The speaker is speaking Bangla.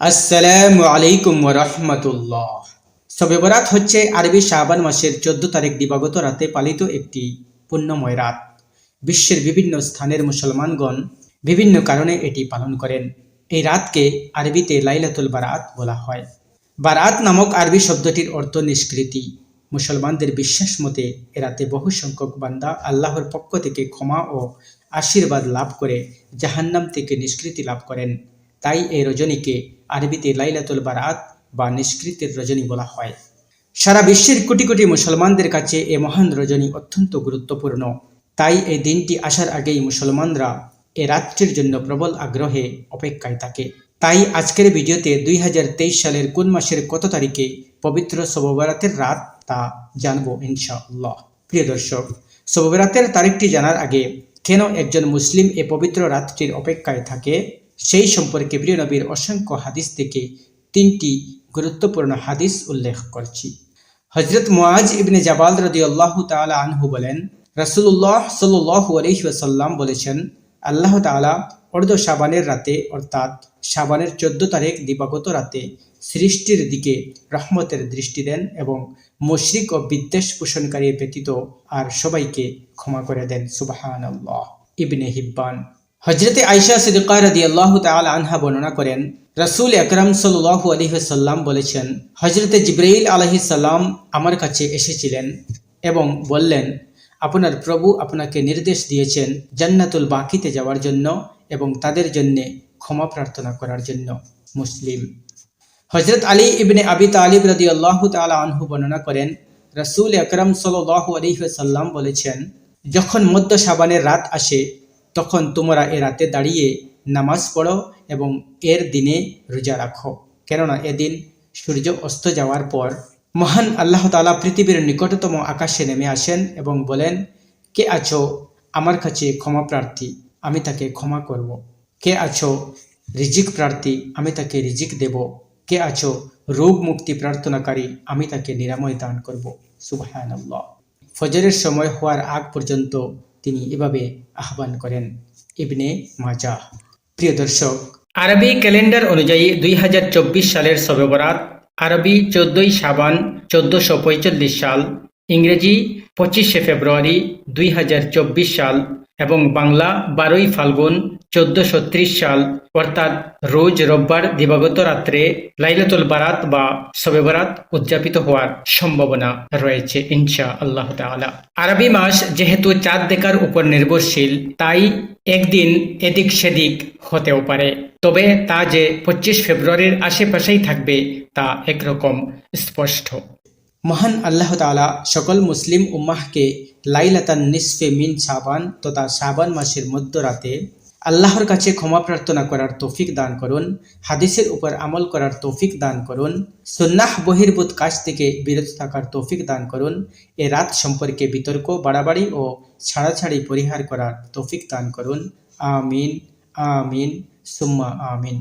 আসসালামু আলাইকুম রহমতুল্লাহ। শবে বরাত হচ্ছে আরবি শাবান মাসের চোদ্দ তারিখ দিবাগত রাতে পালিত একটি পুণ্যময় রাত। বিশ্বের বিভিন্ন স্থানের মুসলমানগণ বিভিন্ন কারণে এটি পালন করেন। এই রাতকে আরবিতে লাইলাতুল বারাত বলা হয়। বারাত নামক আরবি শব্দটির অর্থ নিষ্কৃতি। মুসলমানদের বিশ্বাস মতে এ রাতে বহু সংখ্যক বান্দা আল্লাহর পক্ষ থেকে ক্ষমা ও আশীর্বাদ লাভ করে জাহান্নাম থেকে নিষ্কৃতি লাভ করেন। তাই এই রজনীকে আরবিতে লাইলাতুল বারাত বা নিষ্কৃতির রজনী বলা হয়। সারা বিশ্বের কোটি কোটি মুসলমানদের কাছে এ মহান রজনী অত্যন্ত গুরুত্বপূর্ণ। তাই এই দিনটি আসার আগেই মুসলমানরা এ রাত্রির জন্য প্রবল আগ্রহে অপেক্ষায় থাকে। তাই আজকের ভিডিওতে দুই হাজার তেইশ সালের কোন মাসের কত তারিখে পবিত্র শববরাতের রাত তা জানব ইনশাআল্লাহ। প্রিয় দর্শক শববরাতের তারিখটি জানার আগে, কেন একজন মুসলিম এ পবিত্র রাতটির অপেক্ষায় থাকে? সেই সম্পর্কে প্রিয় নবীর অসংখ্য হাদিস থেকে তিনটি গুরুত্বপূর্ণ হাদিস উল্লেখ করছি। হজরত মুআজ ইবনে জাবাল রদিয়াল্লাহু তাআলা আনহু বলেন, রাসূলুল্লাহ সাল্লাল্লাহু আলাইহি ওয়াসাল্লাম বলেছেন, আল্লাহ তাআলা অর্ধ শাবানের রাতে, অর্থাৎ শাবানের চোদ্দ তারিখ দিবাগত রাতে, সৃষ্টির দিকে রহমতের দৃষ্টি দেন এবং মুশরিক ও বিদ্বেষ পোষণকারী ব্যতীত আর সবাইকে ক্ষমা করে দেন। সুবহানাল্লাহ। ইবনে হিব্বান। হজরতে আয়সা সিদ্দিকা রাদিয়াল্লাহু তাআলা আনহা বর্ণনা করেন, রাসূল আকরাম সাল্লাল্লাহু আলাইহি ওয়াসাল্লাম বলেছেন হজরতে জিব্রাইল আলাইহিস সালাম আমার কাছে এসেছিলেন এবং বললেন, আপনার প্রভু আপনাকে নির্দেশ দিয়েছেন জান্নাতুল বাকিতে যাওয়ার জন্য এবং তাদের জন্যে ক্ষমা প্রার্থনা করার জন্য মুসলিম। হজরত আলী ইবনে আবি তালিব রাদি আল্লাহ তালা আনহু বর্ণনা করেন, রসুল আকরম সাল্লাহু আলহিহাল্লাম বলেছেন, যখন মধ্য সাবানের রাত আসে, তখন তোমরা এ রাতে দাঁড়িয়ে নামাজ পড়ো এবং এর দিনে রোজা রাখো। কেননা এদিন সূর্য অস্ত যাওয়ার পর মহান আল্লাহ তালা পৃথিবীর নিকটতম আকাশে নেমে আসেন এবং বলেন, কে আছো? আমার কাছে ক্ষমা প্রার্থী। আমি তাকে ক্ষমা করব। কে আছো? রিজিক প্রার্থী, আমি তাকে রিজিক দেব। কে আছো? রোগ মুক্তি প্রার্থনাকারী, আমি তাকে নিরাময় দান করব। সুবাহান ফজরের সময় হওয়ার আগ পর্যন্ত তিনি এভাবে আহ্বান করেন, ইবনে মাজা প্রিয় দর্শক, আরবি ক্যালেন্ডার অনুযায়ী দুই হাজার চব্বিশ সালের শবে বরাত আরবি চোদ্দই সাবান চোদ্দশো সাল, ইংরেজি পঁচিশে ফেব্রুয়ারি দুই হাজার চব্বিশ সাল এবং বাংলা বারোই ফাল্গুন চোদ্দশো সাল, অর্থাৎ রোজ রোববার দিবাগত রাত্রে লাইলাতুল বারাত বা শবে বারাত উদযাপিত হওয়ার সম্ভাবনা রয়েছে ইনশা আল্লাহ তাআলা। আরবি মাস যেহেতু চাঁদ দেখার উপর নির্ভরশীল, তাই একদিন এদিক সেদিক হতেও পারে। তবে তা যে পঁচিশ ফেব্রুয়ারির আশেপাশেই থাকবে তা একরকম স্পষ্ট। মহান আল্লাহ তাআলা সকল মুসলিম উম্মাহকে লাইলাতান নিসফে মিন সাবান তথা সাবান মাসের মধ্যরাতে আল্লাহর কাছে ক্ষমা প্রার্থনা করার তৌফিক দান করুন, হাদিসের উপর আমল করার তৌফিক দান করুন, সুন্নাহ বহির্ভূত কাজ থেকে বিরত থাকার তৌফিক দান করুন, এ রাত সম্পর্কে বিতর্ক, বাড়াবাড়ি ও ছাড়াছাড়ি পরিহার করার তৌফিক দান করুন। আমিন আমিন, সুম্মা আমিন।